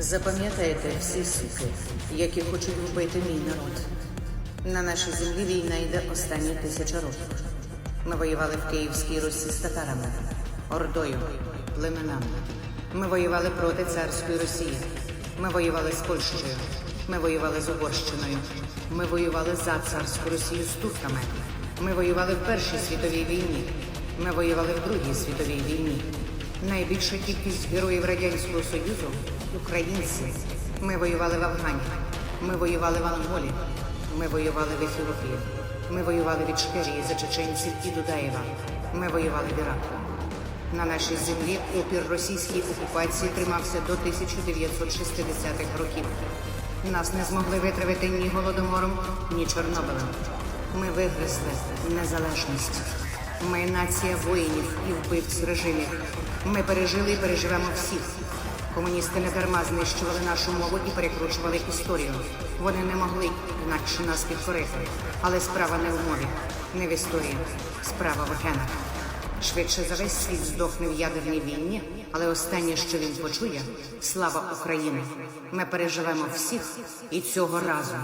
Запам'ятайте всі суки, які хочуть вбити мій народ. На нашій землі війна йде останні тисяча років. Ми воювали в Київській Русі з татарами, ордою, племенами. Ми воювали проти царської Росії. Ми воювали з Польщею. Ми воювали з Угорщиною. Ми воювали за царську Росію з турками. Ми воювали в Першій світовій війні. Ми воювали в Другій світовій війні. Найбільша кількість героїв Радянського Союзу українці. Ми воювали в Афгані. Ми воювали в Анголі. Ми воювали в Ефіопії. Ми воювали в Ічкерії за чеченців і Дудаєва. Ми воювали в Іраку. На нашій землі опір російській окупації тримався до 1960-х років. Нас не змогли витравити ні голодомором, ні Чорнобилем. Ми вигризли незалежність. Ми нація воїнів і вбивць режимів. Ми пережили і переживемо всіх. Комуністи не дарма знищували нашу мову і перекручували історію. Вони не могли інакше нас підкорити. Але справа не в мові, не в історії. Справа в генах. Швидше за весь світ здохне в ядерній війні, але останнє, що він почує, слава Україні. Ми переживемо всіх і цього разу.